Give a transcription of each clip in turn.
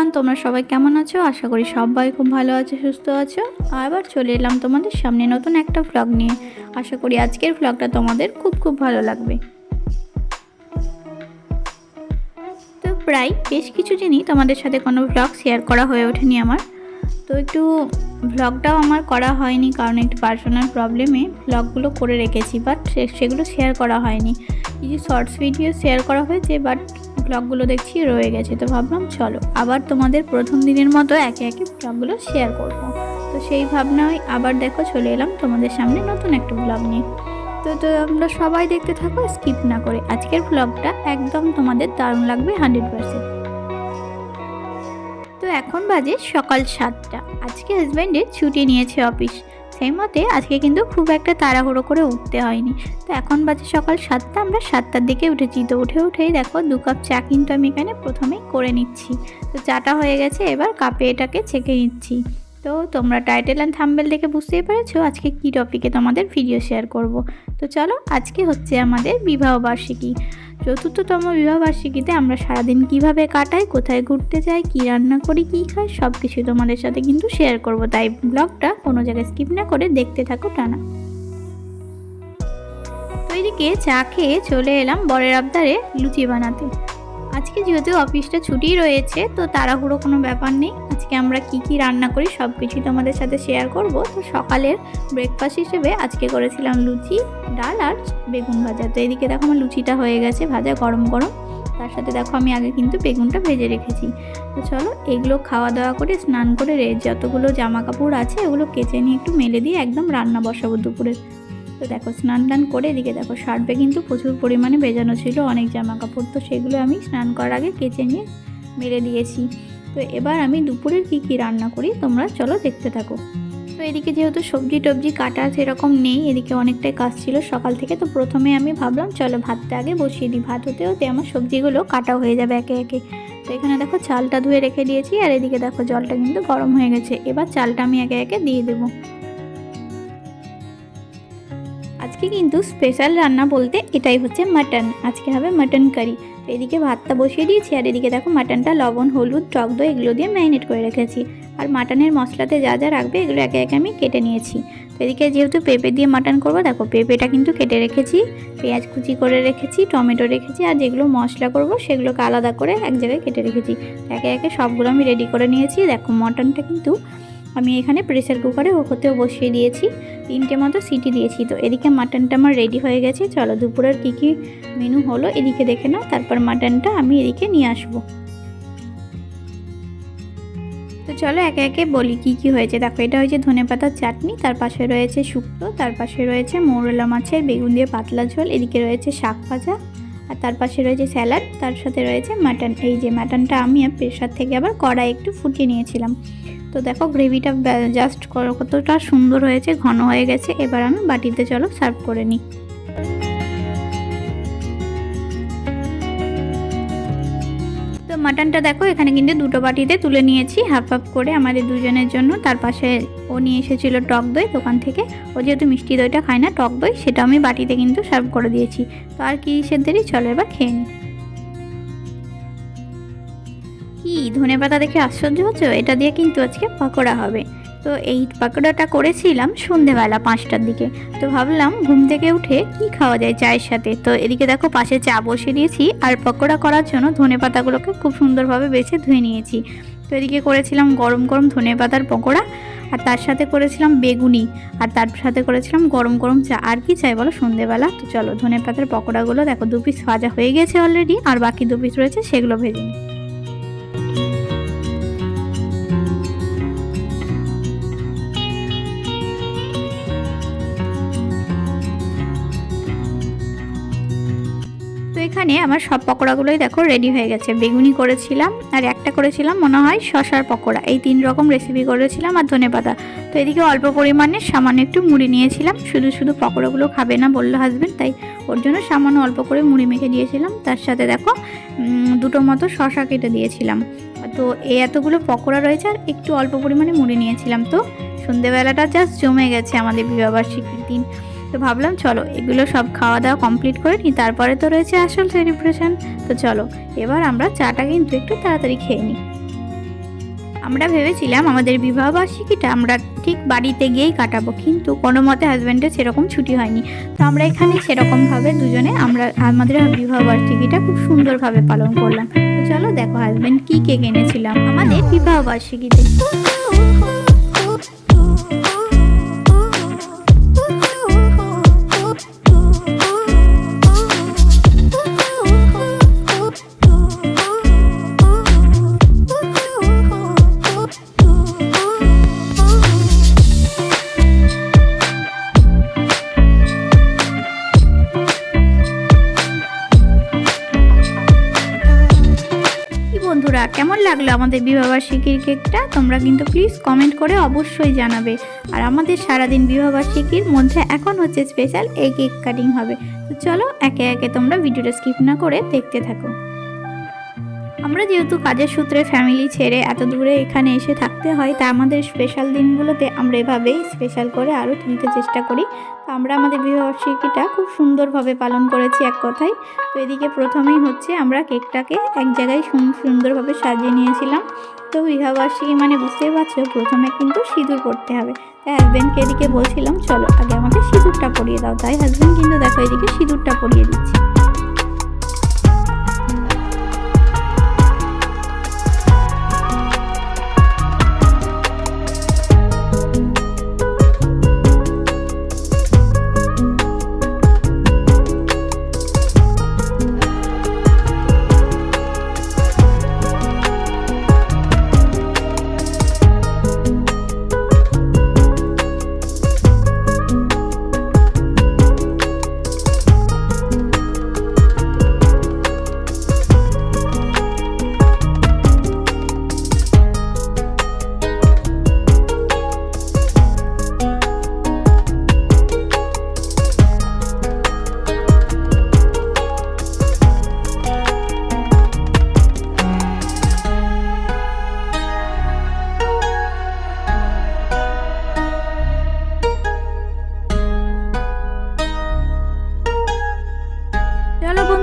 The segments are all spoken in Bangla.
এভরিওয়ান তোমরা সবাই কেমন আছো? আশা করি সবাই খুব ভালো আছো, সুস্থ আছো। আবার চলে এলাম তোমাদের সামনে নতুন একটা ভ্লগ নিয়ে। আশা করি আজকের ভ্লগটা তোমাদের খুব খুব ভালো লাগবে। তো প্রায় বেশ কিছু দিনই তোমাদের সাথে কোনো ভ্লগ শেয়ার করা হয়ে ওঠেনি আমার। তো একটু ভ্লগটাও আমার করা হয়নি, কারণ একটু পার্সোনাল প্রবলেমে ভ্লগগুলো করে রেখেছি বাট সেগুলো শেয়ার করা হয়নি। কিছু শর্টস ভিডিও শেয়ার করা হয়েছে বাট ব্লগগুলো দেখছি, রয়ে গেছে। তো ভাবলাম, চলো, আবার তোমাদের প্রথম দিনের মতো একে একে ব্লগগুলো শেয়ার করব। তো সেই ভাবনায় আবার দেখো, চলে এলাম তোমাদের সামনে নতুন একটা ব্লগ নিয়ে। তো তো আমরা সবাই দেখতে থাকো স্কিপ না করে। আজকের ব্লগটা একদম তোমাদের দারুণ লাগবে হান্ড্রেড পার্সেন্ট তো এখন বাজে সকাল সাতটা। আজকে হাজব্যান্ডের ছুটি নিয়েছে অফিস সেই মতে আজকে কিন্তু খুব একটা তাড়াহুড়ো করে উঠতে হয়নি। তো এখন বাজে সকাল সাতটা, আমরা সাতটার দিকে উঠেছি। তো উঠে উঠেই দেখো দু কাপ চা কিন্তু আমি এখানে প্রথমেই করে নিচ্ছি। তো চাটা হয়ে গেছে, এবার কাপে এটাকে ছেঁকে নিচ্ছি। তো তোমরা টাইটেল অ্যান্ড থাম্বেল দেখে বুঝতেই পেরেছ আজকে কী টপিকে তোমাদের ভিডিও শেয়ার করব। তো চলো, আজকে হচ্ছে আমাদের বিবাহ বার্ষিকী। চতুর্থতম বিবাহবার্ষিকীতে আমরা সারাদিন কীভাবে কাটাই, কোথায় ঘুরতে যাই, কী রান্না করি, কী খাই সব কিছু তোমাদের সাথে কিন্তু শেয়ার করব। তাই ব্লগটা কোনো জায়গায় স্কিপ না করে দেখতে থাকো টানা। তো এদিকে চা খেয়ে চলে এলাম বরের আবদারে লুচি বানাতে। আজকে যেহেতু অফিসটা ছুটি রয়েছে, তো তাড়াহুড়ো কোনো ব্যাপার নেই। আজকে আমরা কি কি রান্না করি সব কিছুই তোমাদের সাথে শেয়ার করব। তো সকালের ব্রেকফাস্ট হিসেবে আজকে করেছিলাম লুচি, ডাল আর বেগুন ভাজা। তো এদিকে দেখো আমার লুচিটা হয়ে গেছে, ভাজা গরম গরম। তার সাথে দেখো আমি আগে কিন্তু বেগুনটা ভেজে রেখেছি। তো চলো এগুলো খাওয়া দাওয়া করে, স্নান করে রে, যতগুলো জামা কাপড় আছে, ওগুলো কেচে নিয়ে একটু মেলে দিয়ে একদম রান্না বসাবো দুপুরে। তো দেখো, স্নান টান করে এদিকে দেখো শার্টে কিন্তু প্রচুর পরিমাণে ভেজানো ছিল, অনেক জামা কাপড় তো সেগুলো আমি স্নান করার আগে কেচে নিয়ে মেরে দিয়েছি। তো এবার আমি দুপুরের কী কী রান্না করি, তোমরা চলো দেখতে থাকো। তো এদিকে যেহেতু সবজি টবজি কাটা সেরকম নেই, এদিকে অনেকটাই কাজ ছিল সকাল থেকে, তো প্রথমে আমি ভাবলাম, চলো ভাতটা আগে বসিয়ে দিই। ভাত হতে হতে আমার সবজিগুলো কাটা হয়ে যাবে একে একে। তো এখানে দেখো, চালটা ধুয়ে রেখে দিয়েছি, আর এদিকে দেখো, জলটা কিন্তু গরম হয়ে গেছে। এবার চালটা আমি একে একে দিয়ে দেবো। আজকে কিন্তু স্পেশাল রান্না বলতে এটাই হচ্ছে মাটন আজকে হবে মাটন কারি এদিকে ভাতটা বসিয়ে দিয়েছি আর এদিকে দেখো মাটনটা লবণ, হলুদ, টক দই এগুলো দিয়ে ম্যারিনেট করে রেখেছি। আর মাটনের মশলাতে যা যা রাখবে এগুলো একে একে আমি কেটে নিয়েছি। তো এদিকে যেহেতু পেঁপে দিয়ে মাটন করব, দেখো পেঁপেটা কিন্তু কেটে রেখেছি, পেঁয়াজ কুচি করে রেখেছি, টমেটো রেখেছি আর যেগুলো মশলা করব সেগুলোকে আলাদা করে এক জায়গায় কেটে রেখেছি। একে একে সবগুলো আমি রেডি করে নিয়েছি। দেখো মটনটা কিন্তু আমি এখানে প্রেসার কুকারে হতেও বসিয়ে দিয়েছি। তিনটে মতো সিটি দিয়েছি তো। এদিকে মাটনটা আমার রেডি হয়ে গেছে। চলো, দুপুরের কী কী মেনু হলো এদিকে দেখে নাও। তারপর মাটনটা আমি এদিকে নিয়ে আসব। তো চলো, একে একে বলি কি কি হয়েছে। দেখো, এটা হয়েছে ধনে পাতার চাটনি, তার পাশে রয়েছে শুক্তো, তার পাশে রয়েছে মৌরলা মাছের বেগুন দিয়ে পাতলা ঝোল, এদিকে রয়েছে শাক ভাজা আর তার পাশে রয়েছে স্যালাড, তার সাথে রয়েছে মাটন। এই যে মাটনটা আমি প্রেশার থেকে আবার কড়াই একটু ফুটিয়ে নিয়েছিলাম। তো দেখো গ্রেভিটা জাস্ট কতটা সুন্দর হয়েছে, ঘন হয়ে গেছে। এবার আমি বাটিতে চলো সার্ভ করে নিই। মাটনটা দেখো, এখানে কিন্তু দুটো বাটিতে তুলে নিয়েছি হাফ হাফ করে আমাদের দুজনের জন্য। তার পাশে ও নিয়ে এসেছিল টক দই দোকান থেকে। ও যেহেতু মিষ্টি দইটা খায় না, টক দই, সেটা আমি বাটিতে কিন্তু সার্ভ করে দিয়েছি। তো আর কি সেদ্ধেরই চলো এবার খেয়ে নিই। কী ধনে পাতা দেখে আশ্চর্য হচ্ছে? এটা দিয়ে কিন্তু আজকে পকোড়া হবে। তো এই পাকোড়াটা করেছিলাম সন্ধেবেলা পাঁচটার দিকে। তো ভাবলাম ঘুম থেকে উঠে কি খাওয়া যায় চায়ের সাথে? তো এদিকে দেখো পাশে চা বসিয়ে দিয়েছি আর পকোড়া করার জন্য ধনে পাতাগুলোকে খুব সুন্দরভাবে বেছে ধুয়ে নিয়েছি। তো এদিকে করেছিলাম গরম গরম ধনে পাতার পকোড়া আর তার সাথে করেছিলাম বেগুনি আর তার সাথে করেছিলাম গরম গরম চা। আর কি চাই বলো সন্ধেবেলা? তো চলো ধনে পাতার পকোড়াগুলো দেখো দু পিস ভাজা হয়ে গেছে অলরেডি আর বাকি দু পিস রয়েছে সেগুলো ভেজে নিই। এখানে আমার সব পকোড়াগুলোই দেখো রেডি হয়ে গেছে। বেগুনি করেছিলাম আর একটা করেছিলাম মনে হয় শশার পকোড়া। এই তিন রকম রেসিপি করেছিলাম আর ধনে পাতা। তো এদিকে অল্প পরিমাণে সামান্য একটু মুড়ি নিয়েছিলাম। শুধু শুধু পকোড়াগুলো খাবে না বলল হাজবেন্ড তাই ওর জন্য সামান্য অল্প করে মুড়ি মেখে দিয়েছিলাম। তার সাথে দেখো দুটো মতো শশা কেটে দিয়েছিলাম। তো এই এতগুলো পকোড়া রয়েছে আর একটু অল্প পরিমাণে মুড়ি নিয়েছিলাম। তো সন্ধেবেলাটা জাস্ট জমে গেছে আমাদের বিবাহবার্ষিকীর দিন। তো ভাবলাম চলো, এগুলো সব খাওয়া দাওয়া কমপ্লিট করে নিই, তারপরে তো রয়েছে আসল সেলিব্রেশন তো চলো, এবার আমরা চাটা কিন্তু একটু তাড়াতাড়ি খেয়ে নিই। আমরা ভেবেছিলাম আমাদের বিবাহবার্ষিকীটা আমরা ঠিক বাড়িতে গিয়েই কাটাবো, কিন্তু কোনো মতে হাজব্যান্ডের সেরকম ছুটি হয়নি। তো আমরা এখানে সেরকমভাবে দুজনে আমরা আমাদের বিবাহবার্ষিকীটা খুব সুন্দরভাবে পালন করলাম। তো চলো দেখো হাজব্যান্ড কী কেক এনেছিলাম আমাদের বিবাহবার্ষিকীতে। বন্ধুরা, কেমন লাগল আমাদের বিবাহবার্ষিকীর কেকটা? তোমরা কিন্তু প্লিজ কমেন্ট করে অবশ্যই জানাবে। আর আমাদের সারাদিন বিবাহবার্ষিকীর মধ্যে এখন হচ্ছে স্পেশাল এই কেক কাটিং হবে। তো চলো, একে একে তোমরা ভিডিওটা স্কিপ না করে দেখতে থাকো। আমরা যেহেতু কাজের সূত্রে ফ্যামিলি ছেড়ে এত দূরে এখানে এসে থাকতে হয়, তা আমাদের স্পেশাল দিনগুলোতে আমরা এভাবেই স্পেশাল করে আরও তুলতে চেষ্টা করি। তো আমরা আমাদের বিবাহবার্ষিকীটা খুব সুন্দরভাবে পালন করেছি এক কথায়। তো এদিকে প্রথমেই হচ্ছে আমরা কেকটাকে এক জায়গায় সুন- সুন্দরভাবে সাজিয়ে নিয়েছিলাম। তো বিবাহবার্ষিকী মানে বুঝতেই পারছ, প্রথমে কিন্তু সিঁদুর পড়তে হবে। তাই হাজব্যান্ডকে এদিকে বলছিলাম, চলো আগে আমাকে সিঁদুরটা পরিয়ে দাও। তাই হাজব্যান্ড কিন্তু দেখো এদিকে সিঁদুরটা পরিয়ে দিচ্ছে।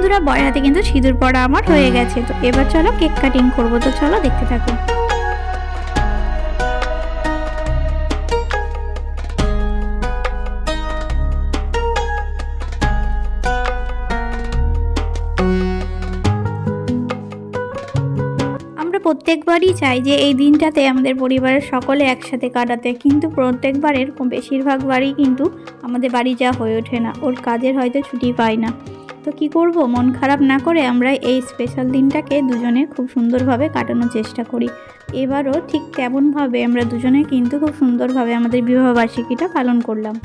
বন্ধুরা বয়ের হাতে কিন্তু সিঁদুর পড়া আমার হয়ে গেছে। তো এবার চলো কেক কাটিং করব। তো চলো দেখতে থাকো। প্রত্যেকবারই চাই যে এই দিনটাতে আমাদের পরিবারের সকলে একসাথে কাটাতে, কিন্তু প্রত্যেকবারের বেশিরভাগ বারই কিন্তু আমাদের বাড়ি যা হয়ে ওঠে না। ওর কাজের হয়তো ছুটি পায় না। তো কি করব? মন খারাপ না করে আমরা এই স্পেশাল দিনটাকে দুজনে খুব সুন্দরভাবে কাটানোর চেষ্টা করি। এবারও ঠিক তেমনভাবে আমরা দুজনে কিন্তু খুব সুন্দরভাবে আমাদের বিবাহবার্ষিকীটা পালন করলাম।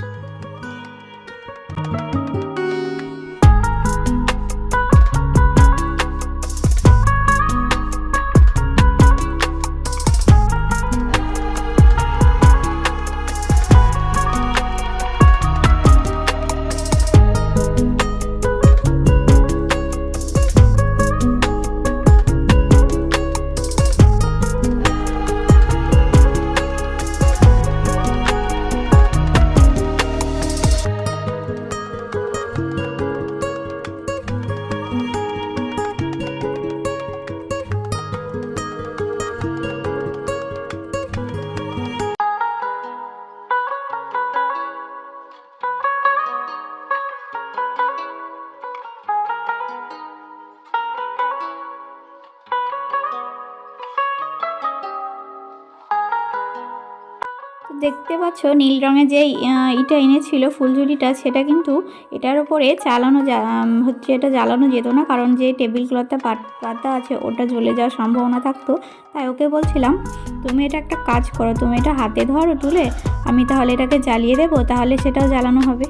পাচ্ছ, নীল রঙের যে ইটা এনেছিল, ফুলঝুরিটা, সেটা কিন্তু এটার উপরে চালানো হচ্ছে এটা জ্বালানো যেত না, কারণ যে টেবিল ক্লথটা পাতা আছে, ওটা জ্বলে যাওয়ার সম্ভাবনা থাকতো। তাই ওকে বলছিলাম, তুমি এটা একটা কাজ করো, তুমি এটা হাতে ধরো, তুলে, আমি তাহলে এটাকে জ্বালিয়ে দেবো, তাহলে সেটাও জ্বালানো হবে।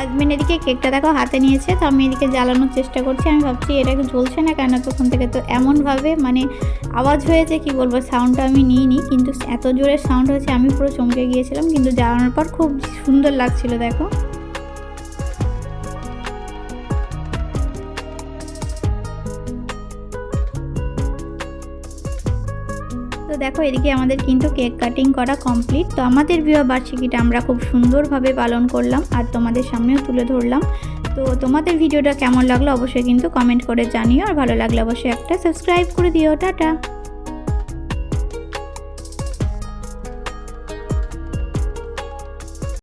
হাজব্যান্ড এদিকে কেকটা দেখো হাতে নিয়েছে, তো আমি এদিকে জ্বালানোর চেষ্টা করছি। আমি ভাবছি এটা জ্বলছে না কেন? তখন থেকে তো এমনভাবে মানে আওয়াজ হয়েছে, কি বলব সাউন্ডটা আমি নিইনি। কিন্তু এত জোরে সাউন্ড হয়েছে, আমি পুরো চমকে গিয়েছিলাম। কিন্তু জ্বালানোর পর খুব সুন্দর লাগছিল, দেখো। তো দেখো এদিকে আমাদের কিন্তু কেক কাটিং করা কমপ্লিট। তো আমাদের বিবাহ বার্ষিকীটা আমরা খুব সুন্দরভাবে পালন করলাম আর তোমাদের সামনেও তুলে ধরলাম। তো তোমাদের ভিডিওটা কেমন লাগল অবশ্যই কিন্তু কমেন্ট করে জানিও। আর ভালো লাগলে অবশ্যই একটা সাবস্ক্রাইব করে দিও। টাটা!